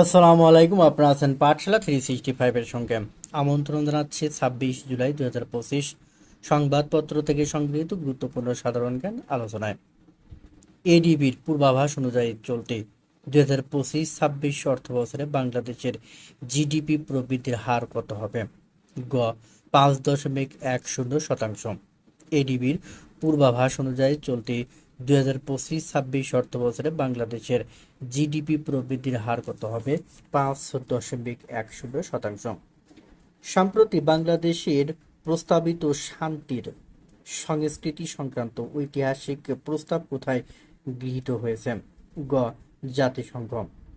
আসসালামু আলাইকুম, আপনারা আছেন পাঠশালা থ্রি সিক্সটি ফাইভের সঙ্গে। আমন্ত্রণ জানাচ্ছি ছাব্বিশ জুলাই দু হাজার পঁচিশ সংবাদপত্র থেকে সংগৃহীত গুরুত্বপূর্ণ সাধারণ জ্ঞান আলোচনায়। এডিবির পূর্বাভাস অনুযায়ী চলতি দুই হাজার পঁচিশ ছাব্বিশ অর্থ বছরে বাংলাদেশের জিডিপি প্রবৃদ্ধির হার কত হবে? গ, পাঁচ দশমিক এক শূন্য শতাংশ। এডিবির পূর্বাভাস অনুযায়ী চলতি দুই হাজার পঁচিশ, ছাব্বিশ অর্থ বছরে বাংলাদেশের জিডিপি প্রবৃদ্ধির হার কত হবে? পাঁচ দশমিক এক শূন্য শতাংশ। সম্প্রতি বাংলাদেশের প্রস্তাবিত শান্তির সংস্কৃতি সংক্রান্ত ঐতিহাসিক প্রস্তাব কোথায় গৃহীত হয়েছে? গ. জাতিসংঘ।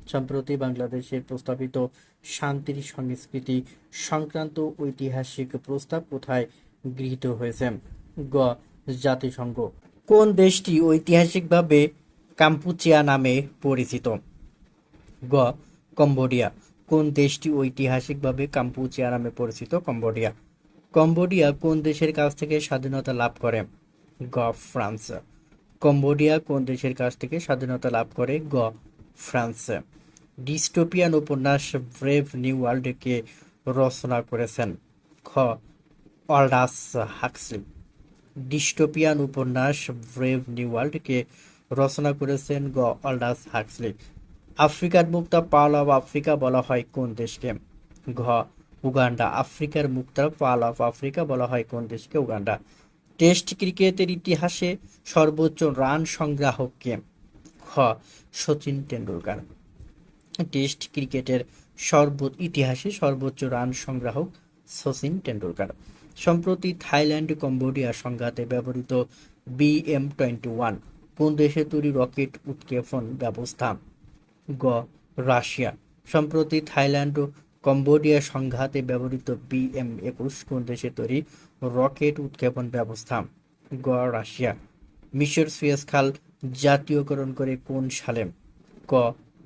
সম্প্রতি বাংলাদেশের প্রস্তাবিত শান্তির সংস্কৃতি সংক্রান্ত ঐতিহাসিক প্রস্তাব কোথায় গৃহীত হয়েছে? গ. জাতিসংঘ। কোন দেশটি ঐতিহাসিকভাবে কাম্পুচিয়া নামে পরিচিত? গ, কম্বোডিয়া। কোন দেশটি ঐতিহাসিকভাবে কাম্পুচিয়া নামে পরিচিত? কম্বোডিয়া। কম্বোডিয়া কোন দেশের কাছ থেকে স্বাধীনতা লাভ করে? গ, ফ্রান্স। কম্বোডিয়া কোন দেশের কাছ থেকে স্বাধীনতা লাভ করে? গ, ফ্রান্স। ডিস্টোপিয়ান উপন্যাস ব্রেভ নিউ ওয়ার্ল্ডকে রচনা করেছেন খ অল্ডাস হাক্সলি। ডিস্টোপিয়ান উপন্যাস, ব্রেভ নিউ ওয়ার্ল্ডকে রচনা করেছেন গ অল্ডাস হাক্সলি আফ্রিকার মুক্তা পাল অফ আফ্রিকা বলা হয় কোন দেশকে? ঘ, উগান্ডা। আফ্রিকার মুক্তা পাল অফ আফ্রিকা বলা হয় কোন দেশকে? উগান্ডা। টেস্ট ক্রিকেটের ইতিহাসে সর্বোচ্চ রান সংগ্রাহককে খ সচিন টেন্ডুলকার টেস্ট ক্রিকেটের সর্ব, ইতিহাসে সর্বোচ্চ রান সংগ্রাহক সচিন টেন্ডুলকার সম্প্রতি থাইল্যান্ড কম্বোডিয়া সংঘাতে ব্যবহৃত বিএম টোয়েন্টি ওয়ান, কোন দেশে তৈরি রকেট উৎক্ষেপণ ব্যবস্থা? গ. রাশিয়া, সম্প্রতি থাইল্যান্ড ও কম্বোডিয়া সংঘাতে ব্যবহৃত বিএম একুশ, কোন দেশে তৈরি রকেট উৎক্ষেপণ ব্যবস্থা? গ. রাশিয়া, মিশর সুয়েজ খাল জাতীয়করণ করে কোন সালে? ক.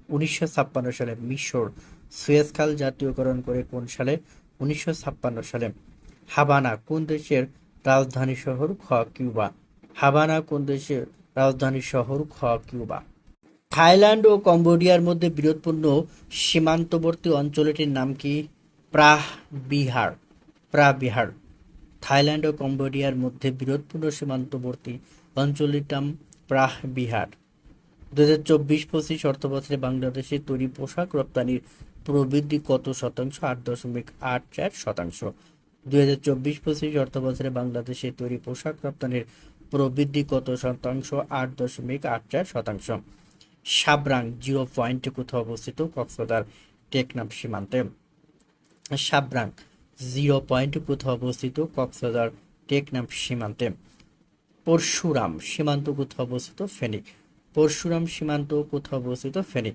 উনিশশো ছাপ্পান্ন সালে মিশর সুয়েজ খাল জাতীয়করণ করে কোন সালে? উনিশশো ছাপ্পান্ন সালে। হাবানা কোন দেশের রাজধানী শহর খ কিউবা? হাবানা কোন দেশের রাজধানী শহর খ কিউবা? থাইল্যান্ড ও কম্বোডিয়ার মধ্যে বিরোধপূর্ণ সীমান্তবর্তী অঞ্চলটির নাম কি? প্রাহ বিহার। প্রা বিহার। থাইল্যান্ড ও কম্বোডিয়ার মধ্যে বিরোধপূর্ণ সীমান্তবর্তী অঞ্চলটির নাম প্রাহ বিহার। দু হাজার চব্বিশ পঁচিশ অর্থবছরে বাংলাদেশে তৈরি পোশাক রপ্তানির প্রবৃদ্ধি কত শতাংশ? আট দশমিক আট চার শতাংশ। দুই হাজার চব্বিশ পঁচিশ অর্থবছরে বাংলাদেশে তৈরি পোশাক রপ্তানির প্রবৃদ্ধি কত শতাংশ? আট দশমিক আট চার শতাংশ। সাবরাং জিরো পয়েন্টে কোথাও অবস্থিত? কক্সবাজার টেকনাফ সীমান্তে। সাবরাং জিরো পয়েন্টে কোথাও অবস্থিত? কক্সবাজার টেকনাফ সীমান্তে। পরশুরাম সীমান্ত কোথাও অবস্থিত? ফেনী। পরশুরাম সীমান্ত কোথাও অবস্থিত? ফেনী।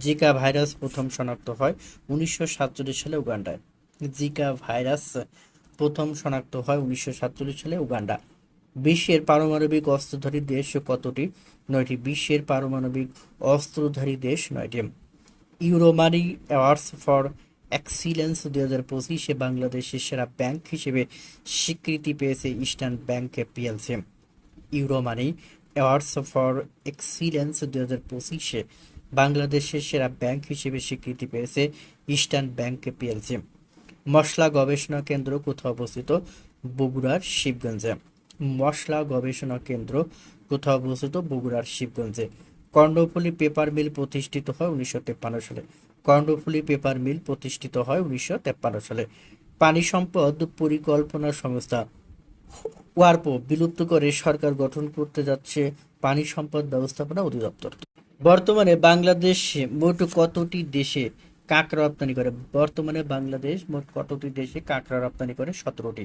জিকা ভাইরাস প্রথম শনাক্ত হয় উনিশশো সাতচল্লিশ সালে উগান্ডায়। জিকা ভাইরাস প্রথম শনাক্ত হয় উনিশশো সাতচল্লিশ সালে উগান্ডা। বিশ্বের পারমাণবিক অস্ত্রধারী দেশ কতটি? নয়টি। বিশ্বের পারমাণবিক অস্ত্রধারী দেশ নয়টি। ইউরোমানি অ্যাওয়ার্ডস ফর এক্সিলেন্স দুই হাজার পঁচিশে বাংলাদেশের সেরা ব্যাংক হিসেবে স্বীকৃতি পেয়েছে eastern bank PLC. Euromoney awards for excellence দুই হাজার পঁচিশে বাংলাদেশের সেরা ব্যাংক হিসেবে স্বীকৃতি পেয়েছে ইস্টার্ন ব্যাংক পিএলসি। মশলা গবেষণা কেন্দ্র কোথাও অবস্থিত? বগুড়ার শিবগঞ্জে। মশলা গবেষণা কেন্দ্র কোথাও অবস্থিত? বগুড়ার শিবগঞ্জে। কর্ণফুলী পেপার মিল প্রতিষ্ঠিত হয় উনিশশো সালে। কর্ণফুলী পেপার মিল প্রতিষ্ঠিত হয় উনিশশো সালে। পানি সম্পদ পরিকল্পনা সংস্থা ওয়ার্পো বিলুপ্ত করে সরকার গঠন করতে যাচ্ছে পানি সম্পদ ব্যবস্থাপনা অধিদপ্তর। বর্তমানে বাংলাদেশ মোট কতটি দেশে কাঁকড়া রপ্তানি করে? বর্তমানে বাংলাদেশ মোট কতটি দেশে কাঁকড়া রপ্তানি করে? সতেরোটি।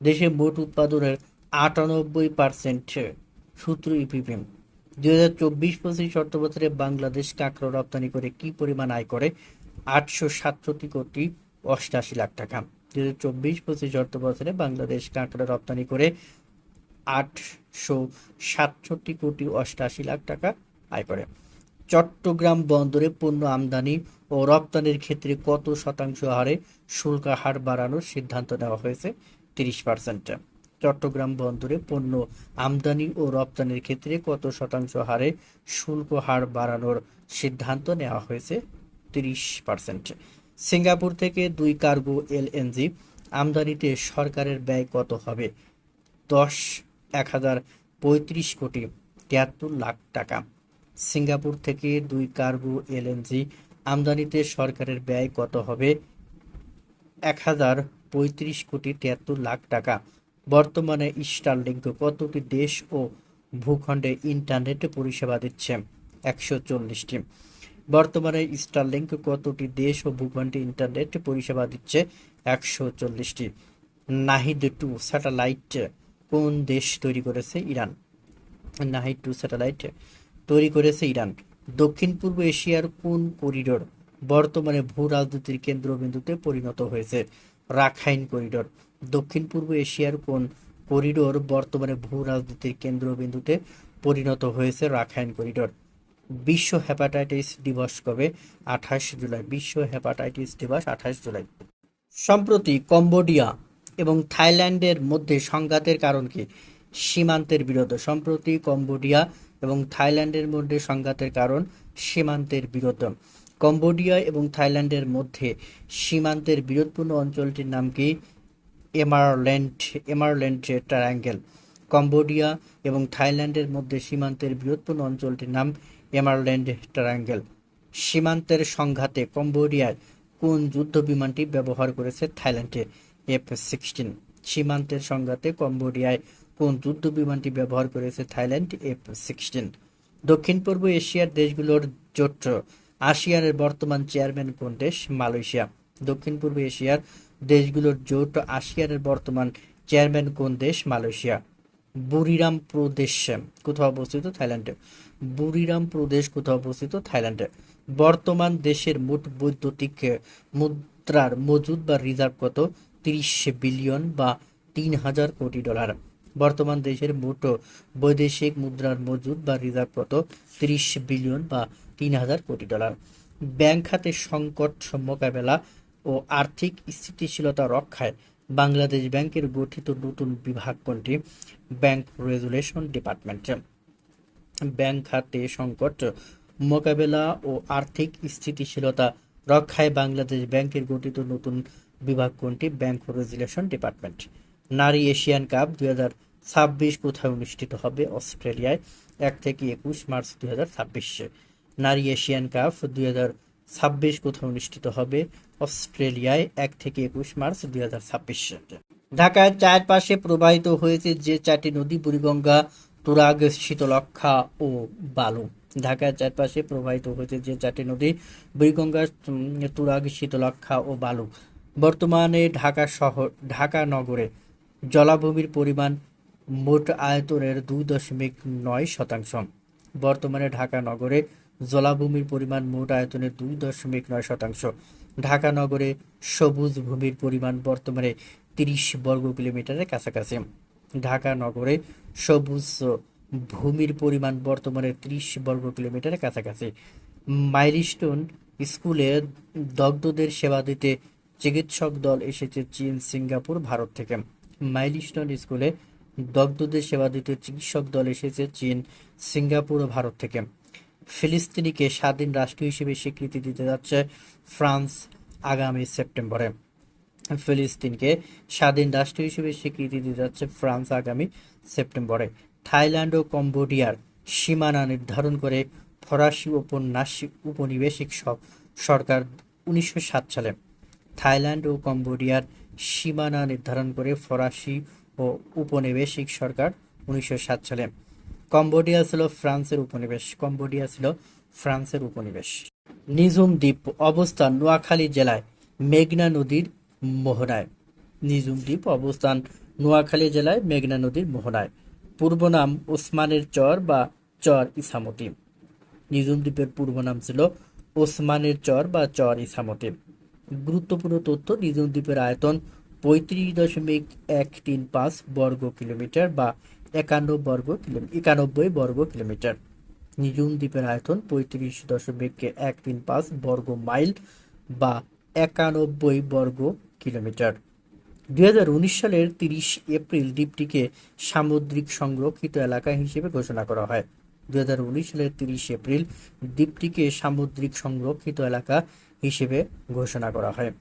দেশে মোট উৎপাদনের আটানব্বই পার্সেন্ট সূত্র ইপিপিএম। দুই হাজার চব্বিশ পঁচিশ অর্থ বছরে বাংলাদেশ কাঁকড়া রপ্তানি করে কি পরিমাণ আয় করে? আটশো সাতষট্টি কোটি অষ্টাশি লাখ টাকা। দুই হাজার চব্বিশ পঁচিশ অর্থ বছরে বাংলাদেশ কাঁকড়া রপ্তানি করে আটশো সাতষট্টি কোটি অষ্টাশি লাখ টাকা আয় করে। চট্টগ্রাম বন্দরে পণ্য আমদানি ও রপ্তানির ক্ষেত্রে কত শতাংশ হারে শুল্ক হার বাড়ানোর সিদ্ধান্ত নেওয়া হয়েছে? তিরিশ পার্সেন্ট। চট্টগ্রাম বন্দরে পণ্য আমদানি ও রপ্তানির ক্ষেত্রে কত শতাংশ হারে শুল্ক হার বাড়ানোর সিদ্ধান্ত নেওয়া হয়েছে? তিরিশ পার্সেন্ট। সিঙ্গাপুর থেকে দুই কার্গো এলএনজি আমদানিতে সরকারের ব্যয় কত হবে? দশ, এক হাজার পঁয়ত্রিশ কোটি তিয়াত্তর লাখ টাকা। সিঙ্গাপুর থেকে দুই কার্গো এলএনজি আমদানিতে সরকারের ব্যয় কত হবে? এক হাজার পঁয়ত্রিশ কোটি তিয়াত্তর লাখ টাকা। বর্তমানে স্টারলিংক কতটি দেশ ও ভূখণ্ডে ইন্টারনেট পরিষেবা দিচ্ছে? একশো চল্লিশটি। বর্তমানে স্টারলিংক কতটি দেশ ও ভূখণ্ডে ইন্টারনেট পরিষেবা দিচ্ছে? একশো চল্লিশটি। নাহিদ টু স্যাটেলাইট কোন দেশ তৈরি করেছে ইরান? নাহিদ টু স্যাটেলাইট তৈরি করেছে ইরান। দক্ষিণ পূর্ব এশিয়ার কোন করিডোর বর্তমানে ভূ রাজনীতির কেন্দ্রবিন্দুতে পরিণত হয়েছে? রাখাইন করিডোর। দক্ষিণ পূর্ব এশিয়ার কোন করিডোর বর্তমানে ভূ রাজনীতির কেন্দ্রবিন্দুতে পরিণত হয়েছে? রাখাইন করিডোর। বিশ্ব হেপাটাইটিস দিবস কবে? আঠাশ জুলাই। বিশ্ব হেপাটাইটিস দিবস, আঠাশ জুলাই। সম্প্রতি কম্বোডিয়া এবং থাইল্যান্ডের মধ্যে সংঘাতের কারণ কি? সীমান্তের বিরোধ। সম্প্রতি কম্বোডিয়া এবং থাইল্যান্ডের মধ্যে সংঘাতের কারণ সীমান্তের বিরোধ কম্বোডিয়া এবং থাইল্যান্ডের মধ্যে সীমান্তের বিরোধপূর্ণ অঞ্চলটির নাম কি? এমারল্যান্ড এমারল্যান্ড ট্রায়াঙ্গেল। কম্বোডিয়া এবং থাইল্যান্ডের মধ্যে সীমান্তের বৃহত্তম অঞ্চলটির নাম এমারল্যান্ড ট্রায়াঙ্গেল। সীমান্তের সংঘাতে কম্বোডিয়ায় কোন যুদ্ধ বিমানটি ব্যবহার করেছে থাইল্যান্ডে? F sixteen. সীমান্তের সংঘাতে কম্বোডিয়ায় কোন যুদ্ধ বিমানটি ব্যবহার করেছে থাইল্যান্ড? F sixteen. দক্ষিণ পূর্ব এশিয়ার দেশগুলোর জোট আসিয়ানের বর্তমান চেয়ারম্যান কোন দেশ? মালয়েশিয়া। দক্ষিণ পূর্ব এশিয়ার দেশগুলোর জোট আসিয়ানের বর্তমান চেয়ারম্যান কোন দেশ? মালয়েশিয়া। বুরিরাম প্রদেশ, কোথাও অবস্থিত? থাইল্যান্ডে। বুরিরাম প্রদেশ, কোথাও অবস্থিত? থাইল্যান্ডে। বর্তমান দেশের মোট বৈদ্যুতিক মুদ্রার মজুদ বা রিজার্ভ কত? তিরিশ বিলিয়ন বা তিন হাজার কোটি ডলার। বর্তমান দেশের মোট বৈদেশিক মুদ্রার মজুদ বা রিজার্ভ কত? তিরিশ বিলিয়ন বা তিন হাজার কোটি ডলার। ব্যাংক খাতে সংকট মোকাবেলা ও আর্থিক স্থিতিশীলতা রক্ষায় বাংলাদেশ ব্যাংকের গঠিত নতুন বিভাগ কোনটি? Bank resolution department. ব্যাংক খাতে সংকট মোকাবেলা ও আর্থিক স্থিতিশীলতা রক্ষায় বাংলাদেশ ব্যাংকের গঠিত নতুন বিভাগ কোনটি? Bank resolution department. নারী এশিয়ান কাপ দুই হাজার ছাব্বিশ কোথায় অনুষ্ঠিত হবে? অস্ট্রেলিয়ায় এক থেকে একুশ মার্চ দুই হাজার ছাব্বিশে। নারী এশিয়ান কাপ দুই হাজার ছাব্বিশ কোথায় অনুষ্ঠিত হবে? অস্ট্রেলিয়ায় এক থেকে একুশ মার্চ দুই হাজার ছাব্বিশে। ঢাকার চারপাশে প্রবাহিত হয়েছে যে চারটি নদী, বুড়িগঙ্গা, তুরাগ শীতলক্ষা ও বালু। ঢাকার চারপাশে প্রবাহিত হয়েছে যে চারটি নদী, বুড়িগঙ্গা, তুরাগ শীতলক্ষা ও বালু। বর্তমানে ঢাকা শহর, ঢাকা নগরে জলাভূমির পরিমাণ মোট আয়তনের দুই দশমিক নয় শতাংশ। বর্তমানে ঢাকা নগরে জলাভূমির পরিমাণ মোট আয়তনের দুই দশমিক নয় শতাংশ। ঢাকা নগরে সবুজ ভূমির পরিমাণ বর্তমানে তিরিশ বর্গ কিলোমিটারের কাছাকাছি। ঢাকা নগরে সবুজ ভূমির পরিমাণ বর্তমানে ত্রিশ বর্গ কিলোমিটারের কাছাকাছি। মাইলস্টোন স্কুলে দগ্ধদের সেবা দিতে চিকিৎসক দল এসেছে চীন, সিঙ্গাপুর, ভারত থেকে। মাইলস্টোন স্কুলে দগ্ধদের সেবা দিতে চিকিৎসক দল এসেছে চীন, সিঙ্গাপুর ও ভারত থেকে। ফিলিস্তিনিকে স্বাধীন রাষ্ট্র হিসেবে স্বীকৃতি দিতে যাচ্ছে ফ্রান্স আগামী সেপ্টেম্বরে। ফিলিস্তিনকে স্বাধীন রাষ্ট্র হিসেবে স্বীকৃতি দিতে যাচ্ছে ফ্রান্স আগামী সেপ্টেম্বরে। থাইল্যান্ড ও কম্বোডিয়ার সীমানা নির্ধারণ করে ফরাসি উপন্যাসিক উপনিবেশিক সরকার উনিশশো সাত সালে। থাইল্যান্ড ও কম্বোডিয়ার সীমানা নির্ধারণ করে ফরাসি ও উপনিবেশিক সরকার উনিশশো সাত সালে। কম্বোডিয়া ছিল ফ্রান্সের উপনিবেশ। কম্বোডিয়া ছিল ফ্রান্সের উপনিবেশ। নিজুম দ্বীপ অবস্থান নোয়াখালী জেলায় মেঘনা নদীর মোহনায়। নিজুম দ্বীপ অবস্থান নোয়াখালী জেলায় মেঘনা নদীর মোহনায়। পূর্ব নাম ওসমানের চর বা চর ইসামতি। নিজুম দ্বীপের পূর্ব নাম ছিল ওসমানের চর বা চর ইসামতি। গুরুত্বপূর্ণ তথ্য নিজুম দ্বীপের আয়তন পঁয়ত্রিশ দশমিক এক তিন পাঁচ বর্গ কিলোমিটার বা একান্ন বর্গ কিলোমিটার একানব্বই বর্গ কিলোমিটার। নিঝুম দ্বীপের আয়তন পঁয়ত্রিশ দশমিক এক তিন পাঁচ বর্গ মাইল বা একানব্বই বর্গ কিলোমিটার। দুই হাজার উনিশ সালের তিরিশ এপ্রিল দ্বীপটিকে সামুদ্রিক সংরক্ষিত এলাকা হিসেবে ঘোষণা করা হয়। দুই হাজার উনিশ সালের তিরিশে এপ্রিল দ্বীপটিকে সামুদ্রিক সংরক্ষিত এলাকা হিসেবে ঘোষণা করা হয়।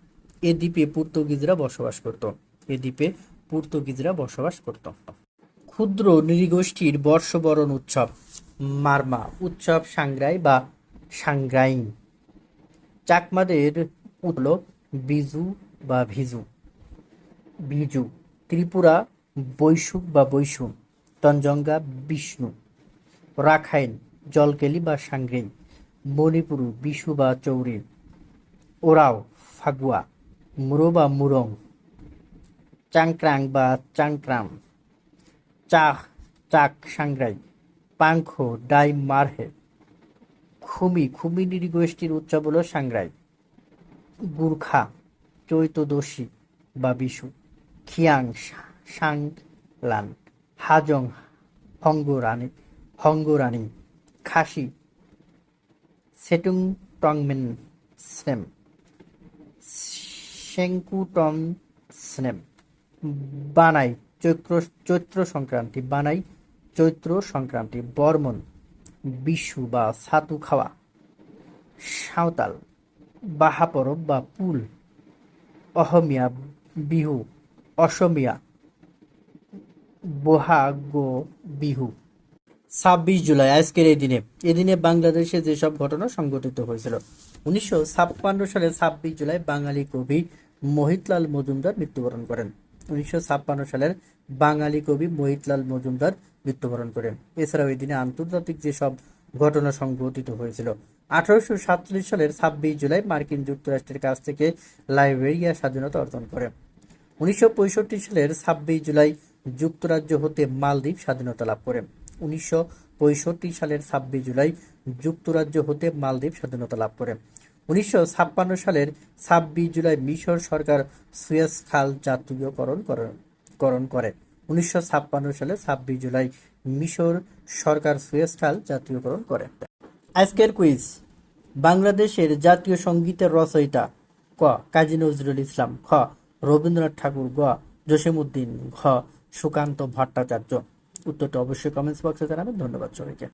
এ দ্বীপে পর্তুগিজরা বসবাস করত। এ দ্বীপে পর্তুগিজরা বসবাস করত। ক্ষুদ্র নৃগোষ্ঠীর বর্ষবরণ উৎসব, মারমা, উৎসব সাংগ্রাই বা সাংগ্রাইং চাকমাদের উঠল বিজু বা ভিজু। বিজু, ত্রিপুরা, বৈশুক বা বৈশু তঞ্জঙ্গা, বিষ্ণু, রাখাইন, জলকেলি বা সাংগ্রিং মণিপুরু, বিশু বা চৌরি ওরাও, ফাগুয়া। মুরো বা মুরং চাংক্রাং বা চাংক্রাম চাক চাক সাংগ্রাই পাংখো ডাই মারহে খুমি খুমি নৃগোষ্ঠীর উৎসব হলো সাংগ্রাই গুর্খা চৈতদশী বা বিশু খিয়াং সাংলান হাজং হঙ্গরানি হঙ্গরানি খাসি সেটুং টংমেন স্নেম শেঙ্কুটন স্নেম বানাই চৈত্র চৈত্র সংক্রান্তি বানাই চৈত্র সংক্রান্তি বর্মন বিশু বা ছাতু খাওয়া সাঁওতাল বাহা পরব বা পুল অহমিয়া বিহু অসমিয়া বহাগ বিহু ছাব্বিশ জুলাই, আজকের এই দিনে। এদিনে বাংলাদেশে যেসব ঘটনা সংঘটিত হয়েছিল উনিশশো ছাপ্পান্ন সালে ছাব্বিশ জুলাই বাঙালি কবি মোহিতলাল মজুমদার মৃত্যুবরণ করেন। উনিশশো ছাপ্পান্ন সালের বাঙালি কবি মোহিতলাল মজুমদার মৃত্যুবরণ করেন। এছাড়াও এই দিনে আন্তর্জাতিক যেসব ঘটনা সংঘটিত হয়েছিল, আঠারোশো সাতচল্লিশ সালের ছাব্বিশ জুলাই মার্কিন যুক্তরাষ্ট্রের কাছ থেকে লাইবেরিয়া স্বাধীনতা অর্জন করে। উনিশশো পঁয়ষট্টি সালের ছাব্বিশ জুলাই যুক্তরাজ্য হতে মালদ্বীপ স্বাধীনতা লাভ করে। উনিশশো পঁয়ষট্টি সালের ছাব্বিশ জুলাই যুক্তরাজ্য হতে মালদ্বীপ স্বাধীনতা লাভ করে। উনিশশো ছাপ্পান্ন সালের ছাব্বিশ জুলাই মিশর সরকার সুয়েজ খাল জাতীয়করণ করণ করে। উনিশশো ছাপ্পান্ন সালে ছাব্বিশ জুলাই মিশর সরকার সুয়েজ খাল জাতীয়করণ করে। আজকের কুইজ। বাংলাদেশের জাতীয় সঙ্গীতের রচয়িতা ক কাজী নজরুল ইসলাম, খ রবীন্দ্রনাথ ঠাকুর, গ জসিমউদ্দিন, ঘ সুকান্ত ভট্টাচার্য। উত্তরটা অবশ্যই কমেন্টস বক্সে জানাবেন। ধন্যবাদ সবাইকে।